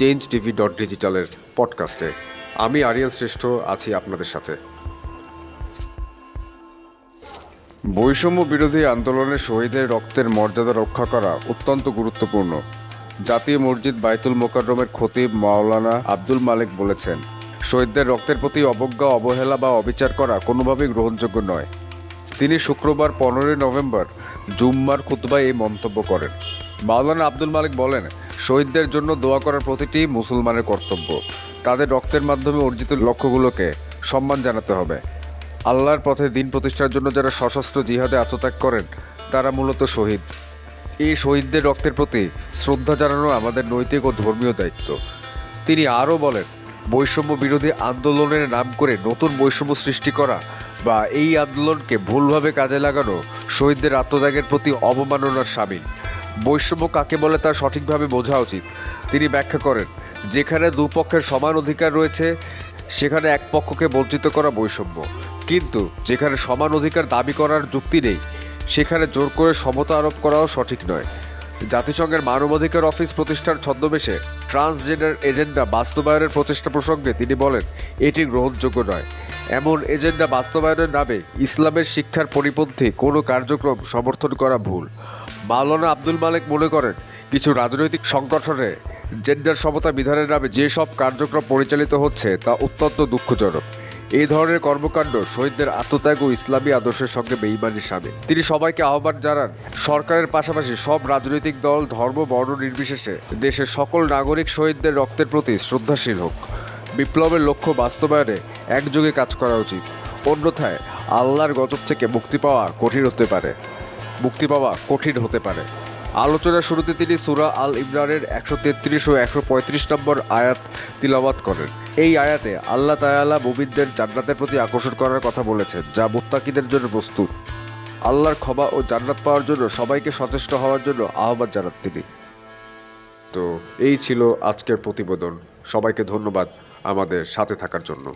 Change TV dot ডিজিটালের পডকাস্টে আমি আরিয়ান শ্রেষ্ঠ, আছি আপনাদের সাথে। বৈষম্য বিরোধী আন্দোলনে শহীদের রক্তের মর্যাদা রক্ষা করা অত্যন্ত গুরুত্বপূর্ণ। জাতীয় মসজিদ বাইতুল মোকাররমের খতিব মাওলানা আব্দুল মালিক বলেছেন, শহীদদের রক্তের প্রতি অবজ্ঞা, অবহেলা বা অবিচার করা কোনোভাবেই গ্রহণযোগ্য নয়। তিনি শুক্রবার পনেরোই নভেম্বর জুম্মার খুতবায় এই মন্তব্য করেন। মাওলানা আব্দুল মালিক বলেন, শহীদদের জন্য দোয়া করার প্রতিটি মুসলমানের কর্তব্য। তাদের রক্তের মাধ্যমে অর্জিত লক্ষ্যগুলোকে সম্মান জানাতে হবে। আল্লাহর পথে দিন প্রতিষ্ঠার জন্য যারা সশস্ত্র জিহাদে আত্মত্যাগ করেন, তারা মূলত শহীদ। এই শহীদদের রক্তের প্রতি শ্রদ্ধা জানানো আমাদের নৈতিক ও ধর্মীয় দায়িত্ব। তিনি আরও বলেন, বৈষম্য বিরোধী আন্দোলনের নাম করে নতুন বৈষম্য সৃষ্টি করা বা এই আন্দোলনকে ভুলভাবে কাজে লাগানো শহীদদের আত্মত্যাগের প্রতি অবমাননার সামিল। বৈষম্য কাকে বলে তা সঠিকভাবে বোঝা উচিত। তিনি ব্যাখ্যা করেন, যেখানে দুপক্ষের সমান অধিকার রয়েছে, সেখানে এক পক্ষকে বঞ্চিত করা বৈষম্য। কিন্তু যেখানে সমান অধিকার দাবি করার যুক্তি নেই, সেখানে জোর করে সমতা আরোপ করাও সঠিক নয়। জাতিসংঘের মানবাধিকার অফিস প্রতিষ্ঠার ছদ্মবেশে ট্রান্সজেন্ডার এজেন্ডা বাস্তবায়নের প্রচেষ্টা প্রসঙ্গে তিনি বলেন, এটি গ্রহণযোগ্য নয়। এমন এজেন্ডা বাস্তবায়নের নামে ইসলামের শিক্ষার পরিপন্থী কোনো কার্যক্রম সমর্থন করা ভুল। মাওলানা আব্দুল মালিক মনে করেন, কিছু রাজনৈতিক সংগঠনে জেন্ডার সমতা বিধানের নামে যেসব কার্যক্রম পরিচালিত হচ্ছে তা অত্যন্ত দুঃখজনক। এই ধরনের কর্মকাণ্ড শহীদদের আত্মত্যাগ ও ইসলামী আদর্শের সঙ্গে বেইমানির সামিল। তিনি সবাইকে আহ্বান জানান, সরকারের পাশাপাশি সব রাজনৈতিক দল, ধর্ম, বর্ণ নির্বিশেষে দেশের সকল নাগরিক শহীদদের রক্তের প্রতি শ্রদ্ধাশীল হোক। বিপ্লবের লক্ষ্য বাস্তবায়নে একযোগে কাজ করা উচিত। অন্যথায় আল্লাহর গজব থেকে মুক্তি পাওয়া কঠিন হতে পারে। মুক্তি পাওয়া কঠিন হতে পারে। আলোচনার শুরুতে তিনি সুরা আল ইমরানের একশো তেত্রিশ ও একশো পঁয়ত্রিশ নম্বর আয়াত তিলাবাত করেন। এই আয়াতে আল্লাহ তায়ালা মুমিনদের জান্নাতের প্রতি আকর্ষণ করার কথা বলেছেন, যা মুত্তাকিদের জন্য প্রস্তুত। আল্লাহর ক্ষমা ও জান্নাত পাওয়ার জন্য সবাইকে সচেষ্ট হওয়ার জন্য আহ্বান জানান তিনি। তো এই ছিল আজকের প্রতিবেদন। সবাইকে ধন্যবাদ আমাদের সাথে থাকার জন্য।